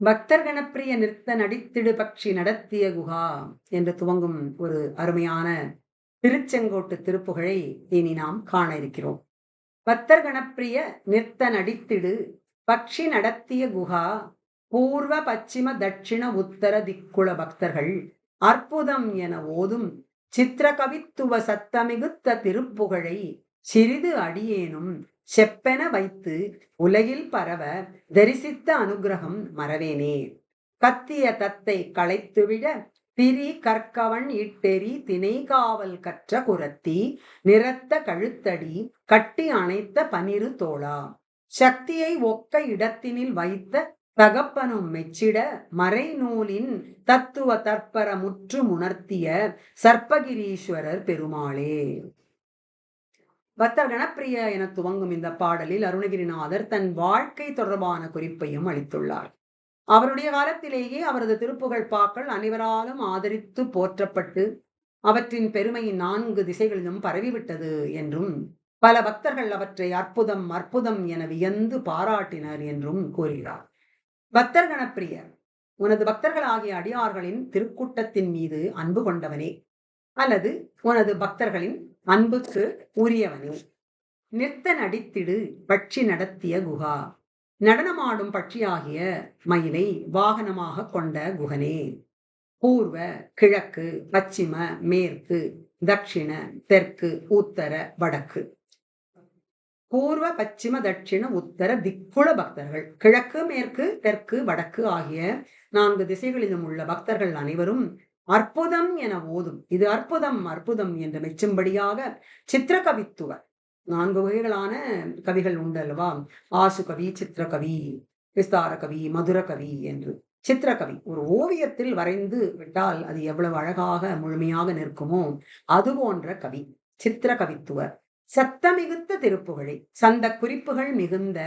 பக்தர் கணப்பிரிய நிறுத்த நடித்திடு பக்ஷி நடத்திய குகா என்று துவங்கும் ஒரு அருமையான திருச்செங்கோட்டு திருப்புகழை இனி நாம் காண இருக்கிறோம். பக்தர் கணப்பிரிய நிறுத்த நடித்திடு பக்ஷி நடத்திய குகா பூர்வ பச்சிம தட்சிண உத்தர திக்குள பக்தர்கள் அற்புதம் என ஓதும் சித்திர கவித்துவ சத்தமிகுத்த திருப்புகழை சிறிது அடியேனும் செப்பென வைத்து உலகில் பரவ தரிசித்த அனுகிரகம் மறவேனே. கத்திய தத்தை களைத்துவிட திரி கற்கவன் இட்டெறி திணை காவல் கற்ற குரத்தி நிறத்த கழுத்தடி கட்டி அணைத்த பனிரு தோளா. சக்தியை ஒக்க இடத்தினில் வைத்த தகப்பனும் மெச்சிட மறைநூலின் தத்துவ தற்பர முற்று உணர்த்திய சர்ப்பகிரீஸ்வரர் பெருமாளே. பக்தர் கணப்பிரிய என துவங்கும் இந்த பாடலில் அருணகிரிநாதர் தன் வாழ்க்கை தொடர்பான குறிப்பையும் அளித்துள்ளார். அவருடைய காலத்திலேயே அவரது திருப்புகழ் பாக்கள் அனைவராலும் ஆதரித்து போற்றப்பட்டு அவற்றின் பெருமை நான்கு திசைகளிலும் பரவிவிட்டது என்றும் பல பக்தர்கள் அவற்றை அற்புதம் அற்புதம் என வியந்து பாராட்டினர் என்றும் கூறுகிறார். பக்தர் கணப்பிரியர் உனது பக்தர்கள் ஆகிய அடியார்களின் திருக்கூட்டத்தின் மீது அன்பு கொண்டவனே அல்லது உனது பக்தர்களின் அன்புக்கு உரியவனே நிறுத்த நடித்திடு பட்சி நடத்திய குகா. நடனமாடும் பட்சியாகிய மயிலை வாகனமாக கொண்ட குகனே. பூர்வ கிழக்கு பச்சிம மேற்கு தட்சிண தெற்கு உத்தர வடக்கு. பூர்வ பச்சிம தட்சிண உத்தர திக்குள பக்தர்கள். கிழக்கு மேற்கு தெற்கு வடக்கு ஆகிய நான்கு திசைகளிலும் உள்ள பக்தர்கள் அனைவரும் அற்புதம் என ஓதும். இது அற்புதம் அற்புதம் என்று மெச்சும்படியாக சித்திரகவித்துவ. நான்கு வகைகளான கவிகள் உண்டு அல்லவா? ஆசு கவி சித்திரகவி விஸ்தார கவி மதுர கவி என்று. சித்திரகவி ஒரு ஓவியத்தில் வரைந்து விட்டால் அது எவ்வளவு அழகாக முழுமையாக நிற்குமோ அது போன்ற கவி. சித்திரகவித்துவ சத்தமிகுத்த திருப்புகழை சந்த குறிப்புகள் மிகுந்த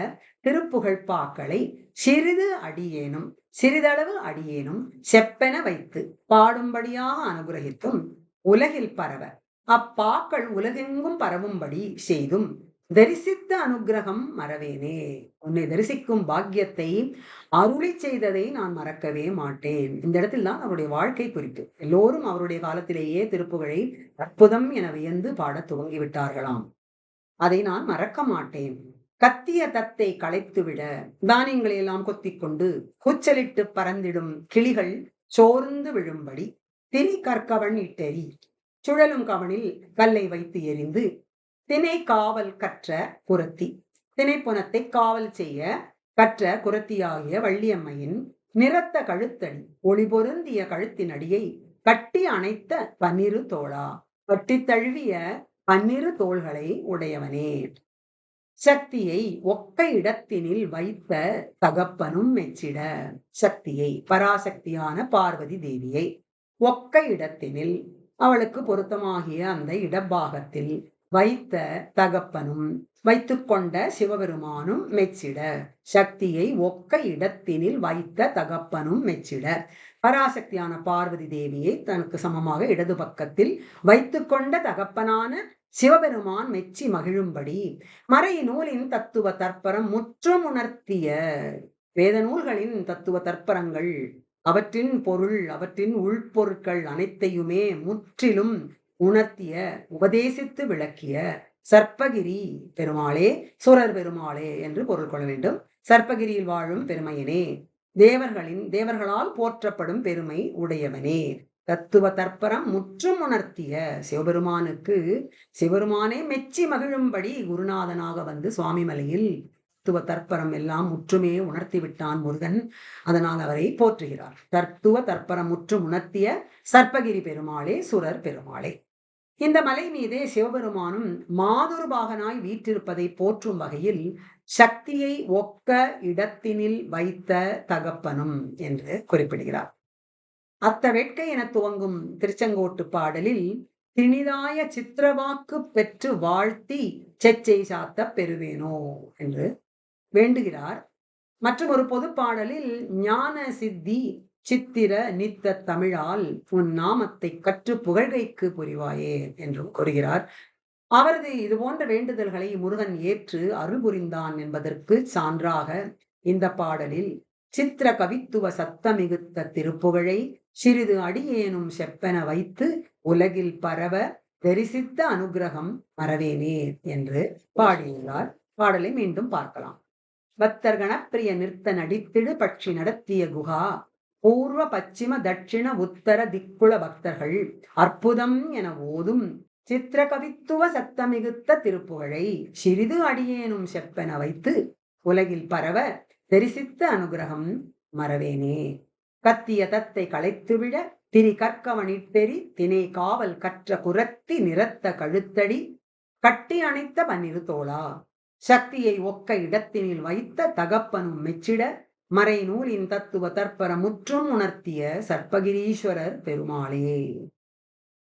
திருப்புகழ் பாக்களை சிறிது அடியேனும் சிறிதளவு அடியேனும் செப்பென வைத்து பாடும்படியாக அனுகிரகித்தும் உலகில் பரவ. அப்பாக்கள் உலகெங்கும் பரவும்படி செய்தும் தரிசித்த அனுகிரகம் மறவேனே. உன்னை தரிசிக்கும் பாக்கியத்தை அருளி செய்ததை நான் மறக்கவே மாட்டேன். இந்த இடத்தில் தான் அவருடைய வாழ்க்கை குறிப்பு. எல்லோரும் அவருடைய காலத்திலேயே திருப்புகழை அற்புதம் என வியந்து பாடத் துவங்கிவிட்டார்களாம். அதை நான் மறக்க மாட்டேன். கத்திய தத்தை களைத்துவிட தானியங்களை எல்லாம் கொத்திக்கொண்டு கூச்சலிட்டு பறந்திடும் கிளிகள் சோர்ந்து விழும்படி திரி கற்கவன் இட்டெறி. சுழலும் கவனில் கல்லை வைத்து எரிந்து தினை காவல் கற்ற குரத்தி. திணைப்புணத்தை காவல் செய்ய கற்ற குரத்தியாகிய வள்ளியம்மையின் நிறத்த கழுத்தடி ஒளி பொருந்திய கழுத்தினடியை கட்டி அணைத்த பன்னிரு தோளா. கட்டி தழுவிய பன்னிரு தோள்களை உடையவனே. சக்தியை ஒக்க இடத்தினில் வைத்த தகப்பனும் மெச்சிட. சக்தியை பராசக்தியான பார்வதி தேவியை ஒக்க இடத்தினில் அவளுக்கு பொருத்தமாகிய அந்த இடப்பாகத்தில் வைத்த தகப்பனும் வைத்துக்கொண்ட சிவபெருமானும் மெச்சிட. சக்தியை ஒக்க இடத்தினில் வைத்த தகப்பனும் மெச்சிட. பராசக்தியான பார்வதி தேவியை தனக்கு சமமாக இடது பக்கத்தில் வைத்துக்கொண்ட தகப்பனான சிவபெருமான் மெச்சி மகிழும்படி மறை நூலின் தத்துவ தற்பரம் முற்றும் உணர்த்திய வேத நூல்களின் தத்துவ தற்பரங்கள் அவற்றின் பொருள் அவற்றின் உள்பொருட்கள் அனைத்தையுமே முற்றிலும் உணர்த்திய உபதேசித்து விளக்கிய சர்ப்பகிரி பெருமாளே சுரர் பெருமாளே என்று பொருள் கொள்ள வேண்டும். சர்ப்பகிரியில் வாழும் பெருமையனே தேவர்களின் தேவர்களால் போற்றப்படும் பெருமை உடையவனே. தத்துவ தற்பரம் முற்றும் உணர்த்திய சிவபெருமானுக்கு சிவபெருமானே மெச்சி மகிழும்படி குருநாதனாக வந்து சுவாமி மலையில் தத்துவ தற்பரம் எல்லாம் முற்றுமே உணர்த்தி விட்டான் முருகன். அதனால் அவரை போற்றுகிறார். தத்துவ தற்பரம் முற்றும் உணர்த்திய சர்ப்பகிரி பெருமாளே சுரர் பெருமாளே. இந்த மலை மீதே சிவபெருமானும் மாதுருபாகனாய் வீற்றிருப்பதை போற்றும் வகையில் சக்தியை ஒக்க இடத்தினில் வைத்த தகப்பனும் என்று குறிப்பிடுகிறார். அத்த வேட்கை என துவங்கும் திருச்செங்கோட்டு பாடலில் திணிதாய சித்திரவாக்கு பெற்று வாழ்த்தி செச்சை சாத்த பெறுவேனோ என்று வேண்டுகிறார். மற்றும் ஒரு பொது பாடலில் ஞான சித்தி சித்திர நித்த தமிழால் உன் நாமத்தை கற்று புகழ்கைக்கு புரிவாயே என்றும் கூறுகிறார். அவரது இது போன்ற வேண்டுதல்களை முருகன் ஏற்று அருள் புரிந்தான் என்பதற்கு சான்றாக இந்த பாடலில் சித்திர கவித்துவ சத்தமிகுத்த திருப்புகழை சிறிது அடியேனும் செப்பென வைத்து உலகில் பரவ தரிசித்த அனுகிரகம் மறவேனே என்று பாடியுள்ளார். பாடலை மீண்டும் பார்க்கலாம். பக்தர் கணப்பிரிய நிறுத்த நடித்திடு பட்சி நடத்திய குகா பூர்வ பச்சிம தட்சிண உத்தர திக்குள பக்தர்கள். அற்புதம் என ஓதும் சித்திர கவித்துவ சத்தமிகுத்த திருப்புகழை சிறிது அடியேனும் செப்பென வைத்து உலகில் பரவ தரிசித்த அனுகிரகம் மறவேனே. கத்திய தத்தை களைத்துவிட திரி கற்கவனிட்டெறி தினை காவல் கற்ற குரத்தி நிறத்த கழுத்தடி கட்டி அணைத்த பன்னிரு தோளா. சக்தியை ஒக்க இடத்தினில் வைத்த தகப்பனும் மெச்சிட மறைநூலின் தத்துவ தற்பர முற்றும் உணர்த்திய சர்ப்பகிரீஸ்வரர் பெருமாளே.